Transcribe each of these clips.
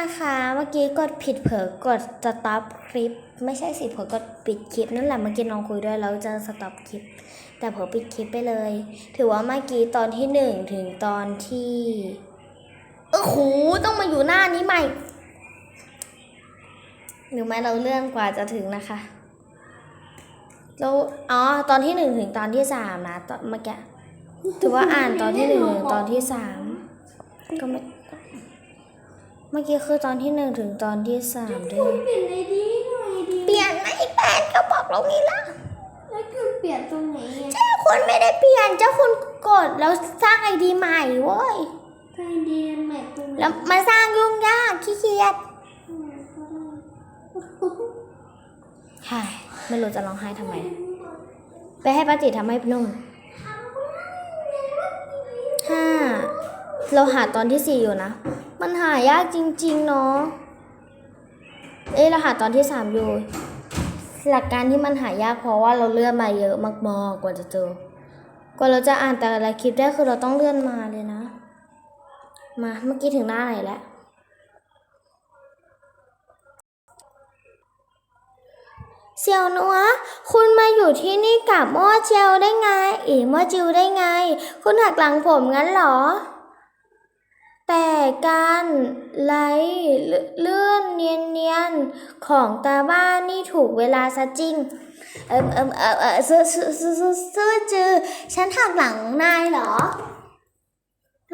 นะคะเมื่อกี้กดผิดเผลอกดสต็อปคลิป ไม่ใช่สิเผลอกดปิดคลิปนั่นแหละเมื่อกี้น้องคุยด้วยแล้วจะสต็อปคลิป แต่เผลอปิดคลิปไปเลย ถือว่าเมื่อกี้ตอนที่หนึ่งถึงตอนที่เออโหต้องมาอยู่หน้านี้ใหม่หรือไม่เราเลื่อนกว่าจะถึงนะคะเราอ๋อตอนที่หนึ่งถึงตอนที่สามนะตอนเมื่อกี้ถือว่าอ่านตอนที่หนึ่งถึงตอนที่สามก็ไม่ เมื่อกี้คือตอนที่หนึ่งถึงตอนที่สามด้วยเปลี่ยนไอดีหน่อยดิเปลี่ยนไม่เป็นก็บอกเรานี่ละแล้วคุณเปลี่ยนตรงไหนอะเจ้าคุณไม่ได้เปลี่ยนเจ้าคุณกดแล้วสร้างไอดีใหม่เว้ยไอดีใหม่ตรงไหนแล้วมาสร้างยุ่งยากขี้เกียจอืมก็ได้ใช่ไม่รู้จะร้องไห้ทำไม ไปให้ป้าจิตทำให้นุ่มห้าเราหาตอนที่สี่อยู่นะ มันหายากจริง ๆ เนาะ เอ้ยเราหาตอนที่สามอยู่ หลักการที่มันหายากเพราะว่าเราเลื่อนมาเยอะมากๆกว่าจะเจอ กว่าเราจะอ่านแต่ละคลิปได้คือเราต้องเลื่อนมาเลยนะ มาเมื่อกี้ถึงหน้าไหนแล้วเซียวนัวคุณมาอยู่ที่นี่กับม้อเจียวได้ไง เอีหม้อจิวได้ไง คุณหักหลังผมงั้นเหรอ แต่การไล่เลื่อนเนียนๆของตาบ้านนี่ถูกเวลาซะจริง เอิมเอิมเออเออซื้อซื้อซื้อซื้อซื้อจือ ฉันหักหลังนายเหรอ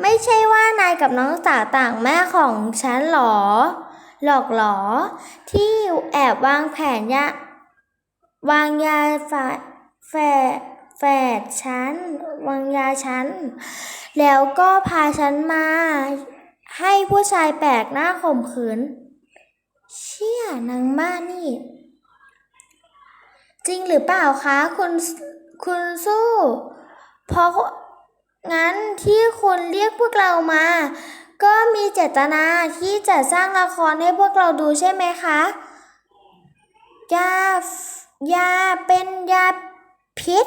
ไม่ใช่ว่านายกับน้องสาวต่างแม่ของฉันหรอ หลอกหรอ ที่แอบวางแผนยะวางยาฝาแฝ แฝดฉันวางยาฉัน แล้วก็พาฉันมา ให้ผู้ชายแปลกหน้าข่มขืน เชี่ยนางบ้านี่ จริงหรือเปล่าคะคุณคุณสู้ เพราะงั้นที่คุณเรียกพวกเรามา ก็มีเจตนาที่จะสร้างละครให้พวกเราดูใช่ไหมคะยายาเป็นยาพิษ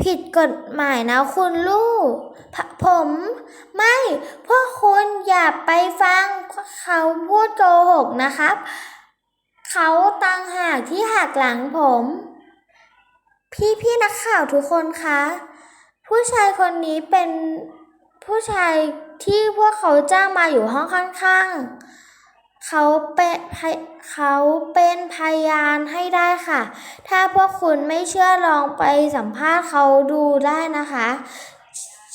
ผิดกฎหมายนะคุณลูก ผม ไม่ พวกคุณอย่าไปฟังเขาพูดโกหกนะครับ เขาตังหากที่หักหลังผม พี่พี่นักข่าวทุกคนคะ ผู้ชายคนนี้เป็นผู้ชายที่พวกเขาจ้างมาอยู่ห้องข้างๆ เขาเป็นเขาเป็นพยานให้ได้ค่ะ ถ้าพวกคุณไม่เชื่อลองไปสัมภาษณ์เขาดูได้นะคะ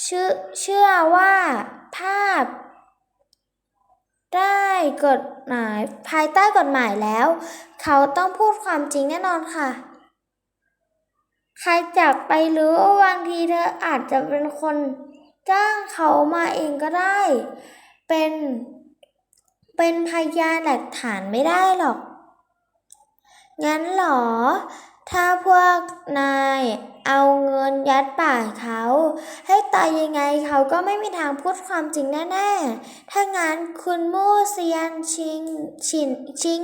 เชื่อเชื่อว่าภาพได้กฎหมายภายใต้กฎหมายแล้ว เขาต้องพูดความจริงแน่นอนค่ะ ใครจับไปหรือว่าบางทีเธออาจจะเป็นคน จ้างเขามาเองก็ได้ เป็น เป็นพยานหลักฐานไม่ได้หรอก งั้นหรอ ถ้าพวกนายเอาเงินยัดปากเขา ให้ตายยังไงเขาก็ไม่มีทางพูดความจริงแน่ๆ ถ้างั้นคุณมู่เซียนชิงชินชิง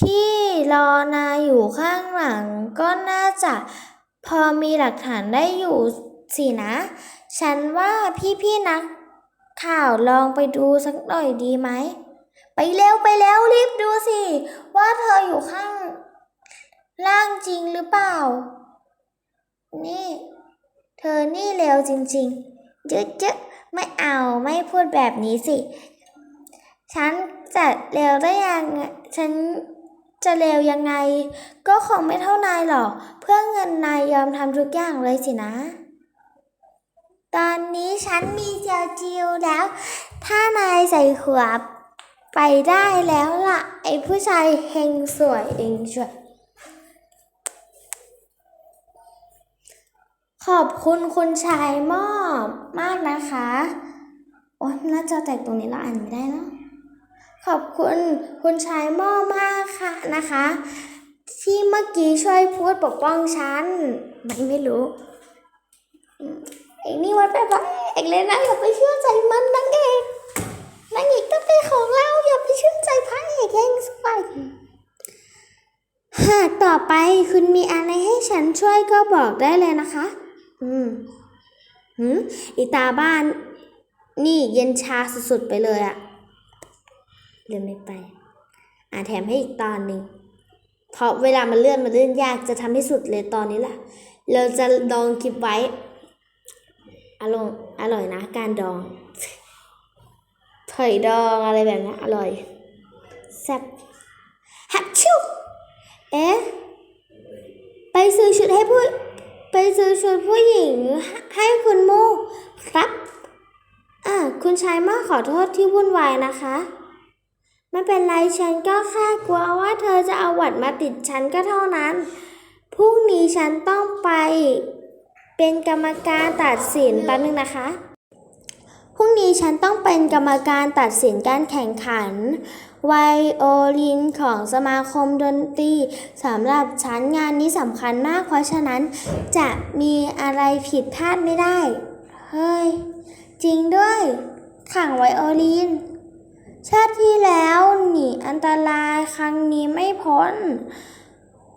ที่รอนายอยู่ข้างหลัง ก็น่าจะพอมีหลักฐานได้อยู่สินะ ฉันว่าพี่ๆนักข่าวลองไปดูสักหน่อยดีไหม ไปเร็วไปแล้วรีบดูสิ ว่าเธออยู่ข้าง ล่างจริงหรือเปล่า นี่ เธอนี่เร็วจริงๆจึ๊จึ๊ไม่เอาไม่พูดแบบนี้สิ ฉันจะเร็วได้ยังไงฉันจะเร็วยังไง ก็คงไม่เท่านายหรอก เพื่อเงินนายยอมทำทุกอย่างเลยสินะ ตอนนี้ฉันมีเจียวจิวแล้ว ถ้านายใส่ขวบ ไปได้แล้วล่ะ ไอ้ผู้ชายเฮงสวยเองช่วย ขอบคุณคุณชายมอบมากนะคะ โอ้น่าจะแตกตรงนี้เราอ่านไม่ได้เนอะขอบคุณคุณชายมอบมากค่ะนะคะ ที่เมื่อกี้ช่วยพูดปกป้องฉัน ไม่ไม่รู้อืมไอนี่วัดไปพระเอกเลยนะอย่าไปเชื่อใจมันนางเอก นางเอกก็เป็นของเราอย่าไปเชื่อใจพระเอกเองสักไปหากต่อไปคุณมีอะไรให้ฉันช่วยก็บอกได้เลยนะคะ อืมหืมอีตาบ้าน นี่เย็นชาสุดๆไปเลยอะเลื่อนไม่ไป อ่าแถมให้อีกตอนหนึ่งเพราะเวลามันเลื่อนมันเลื่อนยากจะทำให้สุดเลยตอนนี้แหละเราจะดองคลิปไว้ อร่อยอร่อยนะการดอง เผยดองอะไรแบบนี้อร่อยแซ่บฮัตชิวเอ๊ะไปซื้อชุดให้ผู้ไปซื้อชุดผู้หญิงให้คุณโมครับอ่าคุณชายมาขอโทษที่วุ่นวายนะคะไม่เป็นไรฉันก็แค่กลัวว่าเธอจะเอาหวัดมาติดฉันก็เท่านั้นพรุ่งนี้ฉันต้องไปเป็นกรรมการตัดสินแป๊บนึงนะคะ พรุ่งนี้ฉันต้องเป็นกรรมการตัดสินการแข่งขัน ไวโอลินของสมาคมดนตรีสำหรับฉันงานนี้สำคัญมาก เพราะฉะนั้นจะมีอะไรผิดพลาดไม่ได้ เฮ้ย จริงด้วย ขังไวโอลิน ชาติที่แล้วหนีอันตรายครั้งนี้ไม่พ้น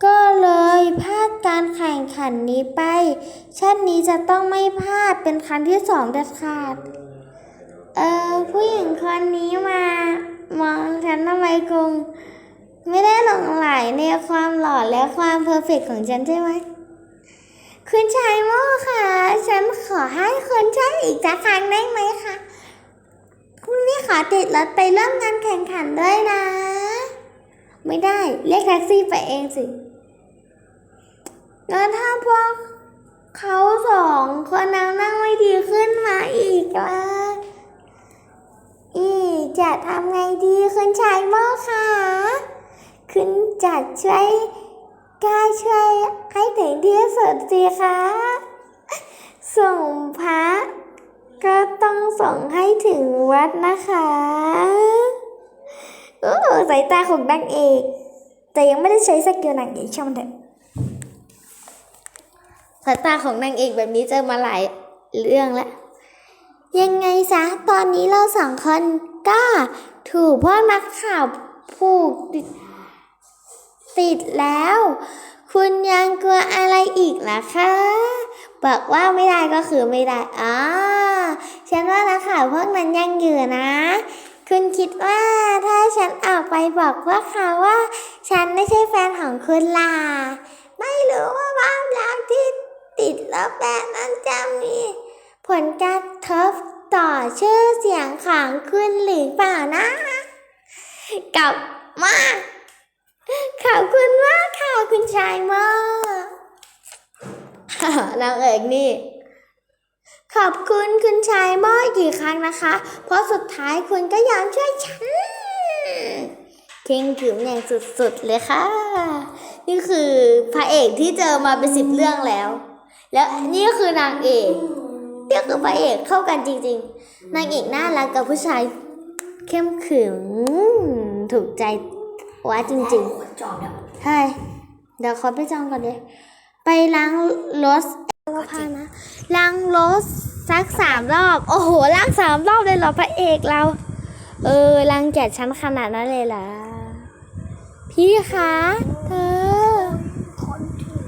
ก็เลยพลาดการแข่งขันนี้ไป ชาตินี้จะต้องไม่พลาดเป็นครั้งที่สองเด็ดขาด เออผู้หญิงคนนี้มามองฉันทำไมคง ไม่ได้หลงไหลในความหล่อและความเพอร์เฟกต์ของฉันใช่ไหมคุณชายโม่ค่ะ ฉันขอให้คุณใช้อีกสักครั้งได้ไหมคะคุณนี่ขอติดรถไปเริ่มงานแข่งขันด้วยนะ ไม่ได้เรียกแท็กซี่ไปเองสิแล้วถ้าพวกเขาสองคนนั้นนั่งไม่ดีขึ้นมาอีกล่ะ จะทำไงดีคุณชายโม่ค่ะคุณจัดช่วยกล้าช่วยให้ถึงที่สุดสิคะส่งพระก็ต้องส่งให้ถึงวัดนะคะโอ้สายตาของนางเอก แต่ยังไม่ได้ใช้สกิลนางเอกช่างมันเถอะสายตาของนางเอกแบบนี้เจอมาหลายเรื่องแล้วยังไงซะตอนนี้เราสองคน ก็ถูกพวกนักข่าวผูกติดแล้ว คุณยังกลัวอะไรอีกล่ะคะ บอกว่าไม่ได้ก็คือไม่ได้อ๋อฉันว่านักข่าวพวกนั้นยังอยู่นะ คุณคิดว่าถ้าฉันออกไปบอกพวกเขาว่า ฉันไม่ใช่แฟนของคุณล่ะ ไม่รู้ว่าความรักที่ติดแล้วแบบนั้นจะมีผลการทบ ต่อชื่อเสียงของคุณหรือเปล่านะ กลับมาขอบคุณมากค่ะคุณชายมากนางเอกนี่ ขอบคุณคุณชายมอกี่ครั้งนะคะ เพราะสุดท้ายคุณก็ยอมช่วยฉันเข่งขรึมอย่างสุดๆเลยค่ะ นี่คือพระเอกที่เจอมาเป็นสิบเรื่องแล้ว แล้วนี่ก็คือนางเอก เรียกกับพระเอกเข้ากันจริงๆ นางเอกน่ารักกับผู้ชายเข้มขรึมถูกใจว่าจริงๆ ใช่ เดี๋ยวขอไปจองก่อนเลยไปล้างรถก็พานะ ล้างรถสักสามรอบ โอ้โห ล้างสามรอบเลยเหรอพระเอกเรา เออล้างแกะชั้นขนาดนั้นเลยเหรอ พี่คะ เธอ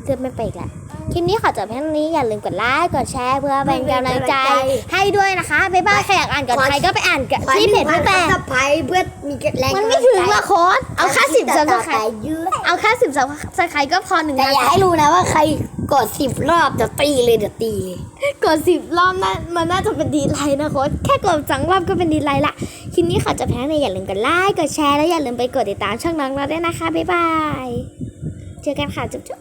เดินไม่ไปอีกแล้ว คลิปนี้ขอจบแค่นี้อย่าลืมกดไลค์กดแชร์เพื่อเป็นกำลังใจ ให้ด้วยนะคะบ๊ายบายใครอยากอ่านก่อนใครก็ไปอ่านกันที่เพจพี่แปะไปเพื่อมีแรงมันไม่ถึงละโค้ดเอาแค่สิบซับสไครแต่ต์ยืดเอาแค่สิบซับสไครต์ก็พอหนึ่งแต่นะอย่าให้รู้นะว่าใครกดสิบรอบจะตีเลยเดี๋ยวตีเลยกดสิบรอบน่ามันน่าจะเป็นดีไลน์นะโค้ดแค่กดสองรอบก็เป็นดีไลน์ละคลิปนี้ขอจบแค่นี้อย่าลืมกดไลค์กดแชร์แล้วอย่าลืมไปกดติดตามช่องน้องเราด้วยนะคะบ๊ายบายเจอกันค่ะจุ๊บจุ๊บ